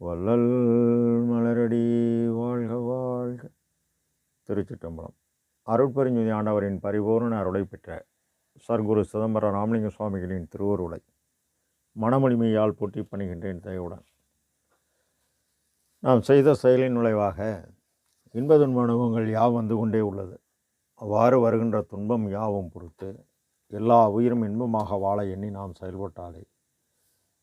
வள்ளல் மலரடி வாழ்க வாழ்க. திருச்சிற்றம்பலம். அருட்பெருஞ்சுதி ஆண்டவரின் பரிபூர்ண அருளை பெற்ற சர்க்குரு சிதம்பரம் ராமலிங்க சுவாமிகளின் திருவருளை. மனமொழிமையால் போட்டி பணிகின்றேன் தயவுடன். நாம் செய்த செயலின் நுழைவாக இன்ப துன்ப அனுபவங்கள் யாவும் வந்து கொண்டே உள்ளது. அவ்வாறு வருகின்ற துன்பம் யாவும் பொறுத்து எல்லா உயிரும் இன்பமாக வாழ எண்ணி நாம் செயல்பட்டாலே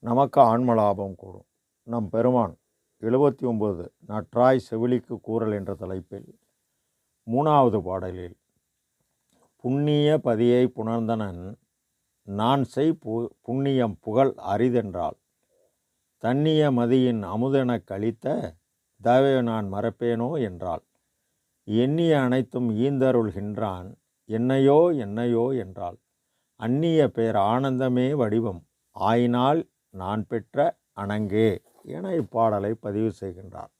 நமக்கு ஆன்ம லாபம் கூடும். நம் பெருமான் எழுபத்தி ஒன்பது நற்றாய் செவிலிக்கு கூறல் என்ற தலைப்பில் மூணாவது பாடலில் புண்ணிய பதியை புணர்ந்தனன் நான் செய் பு புண்ணியம் புகழ் அரிதென்றால் தன்னிய மதியின் அமுதெனக் கழித்த தயவை நான் மறப்பேனோ என்றால் எண்ணிய அனைத்தும் ஈந்தருள்கின்றான் என்னையோ என்னையோ என்றால் அந்நிய பேர் ஆனந்தமே வடிவம் ஆயினால் நான் பெற்ற அணங்கே. என இப்பாடலை பதிவு செய்கின்றார்.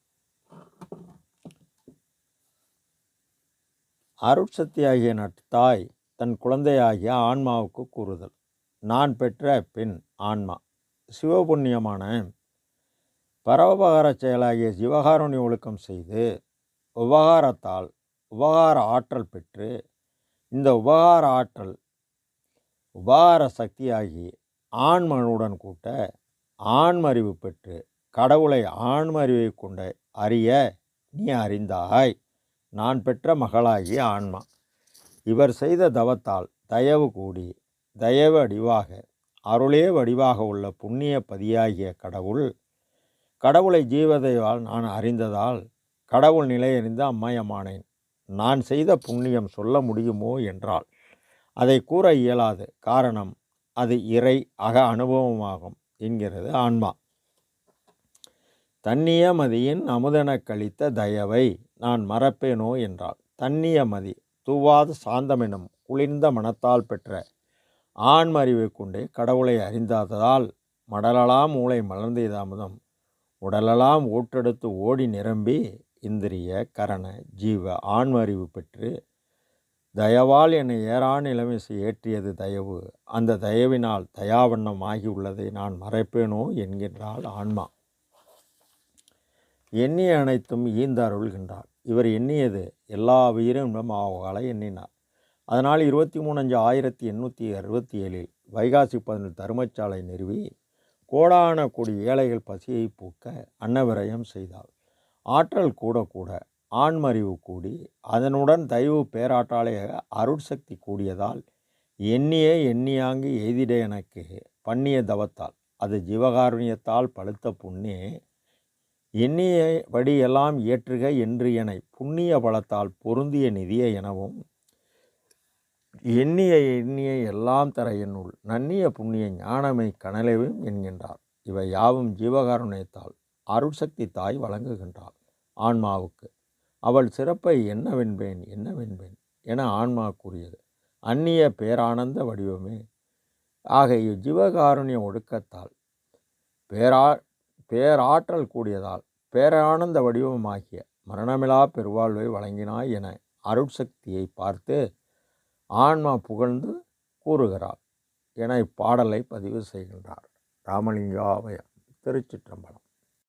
அருட்சக்தியாகிய நட்டாய் தன் குழந்தையாகிய ஆன்மாவுக்கு கூறுதல். நான் பெற்ற பெண் ஆன்மா. சிவபுண்ணியமான பரவபகார செயலாகிய சிவகாருண்ய ஒழுக்கம் செய்து உபகாரத்தால் உபகார ஆற்றல் பெற்று இந்த உபகார ஆற்றல் உபகார சக்தியாகி ஆண்மனுடன் கூட்ட ஆண்மறிவு பெற்று கடவுளை ஆண்மறிவை கொண்ட அறிய நீ அறிந்தாய். நான் பெற்ற மகளாகிய ஆன்மா. இவர் செய்த தவத்தால் தயவு கூடி தயவு அடிவாக அருளே வடிவாக உள்ள புண்ணிய பதியாகிய கடவுள் கடவுளை ஜீவதையால் நான் அறிந்ததால் கடவுள் நிலையறிந்து அம்மையமானேன். நான் செய்த புண்ணியம் சொல்ல முடியுமோ என்றால் அதை கூற இயலாது காரணம் அது இறை அக அனுபவமாகும் என்கிறது ஆன்மா. தன்னியமதியின் அமுதனக் கழித்த தயவை நான் மறப்பேனோ என்றால் தன்னியமதி தூவாத சாந்தமெனும் குளிர்ந்த மனத்தால் பெற்ற ஆண்மறிவை கொண்டே கடவுளை அறிந்தாததால் மடலலாம் மூளை மலர்ந்த அமுதம் உடலெல்லாம் ஓட்டெடுத்து ஓடி நிரம்பி இந்திரிய கரண ஜீவ ஆண்மறிவு பெற்று தயவால் என்னை ஏறான் இளமிசை ஏற்றியது தயவு. அந்த தயவினால் தயாவண்ணம் ஆகியுள்ளதை நான் மறைப்பேனோ என்கின்றாள் ஆன்மா. எண்ணிய அனைத்தும் ஈந்த அருள்கின்றார். இவர் எண்ணியது எல்லா உயிரும் ஆவகால எண்ணினார். அதனால் இருபத்தி மூணு அஞ்சு ஆயிரத்தி எண்ணூற்றி அறுபத்தி ஏழில் வைகாசி பதினெட்டு தருமச்சாலை நிறுவி கோடான கோடி ஏழைகள் பசியை போக்க அன்னவிரயம் செய்தார். ஆற்றல் கூட கூட ஆண்மறிவு கூடி அதனுடன் தயவு பேராட்டாலே அருட்சக்தி கூடியதால் எண்ணிய எண்ணியாங்கு எய்திட எனக்கு பண்ணிய தவத்தால். அது ஜீவகாருண்யத்தால் பழுத்த புண்ணே எண்ணிய படி ஏற்றுக என்று என புண்ணிய பலத்தால் பொருந்திய நிதிய எனவும் எண்ணிய எண்ணிய எல்லாம் தர என்னுள் நன்னிய புண்ணிய ஞானமை கனலவும் என்கின்றார். இவை யாவும் ஜீவகாருண்யத்தால் அருட்சக்தி தாய் வழங்குகின்றாள். ஆன்மாவுக்கு அவள் சிறப்பை என்னவென்பேன் என்னவென்பேன் என ஆன்மா கூறியது. அந்நிய பேரானந்த வடிவமே. ஆக ஜீவகாருண்ய ஒடுக்கத்தால் பேரா பேராற்றல் கூடியதால் பேரானந்த வடிவமாகிய மரணமிலா பெருவாழ்வை வழங்கினாய் என அருட்சக்தியை பார்த்து ஆன்மா புகழ்ந்து கூறுகிறார் என இப்பாடலை பதிவு செய்கின்றார். ராமலிங்காவய திருச்சிற்றம்பலம்.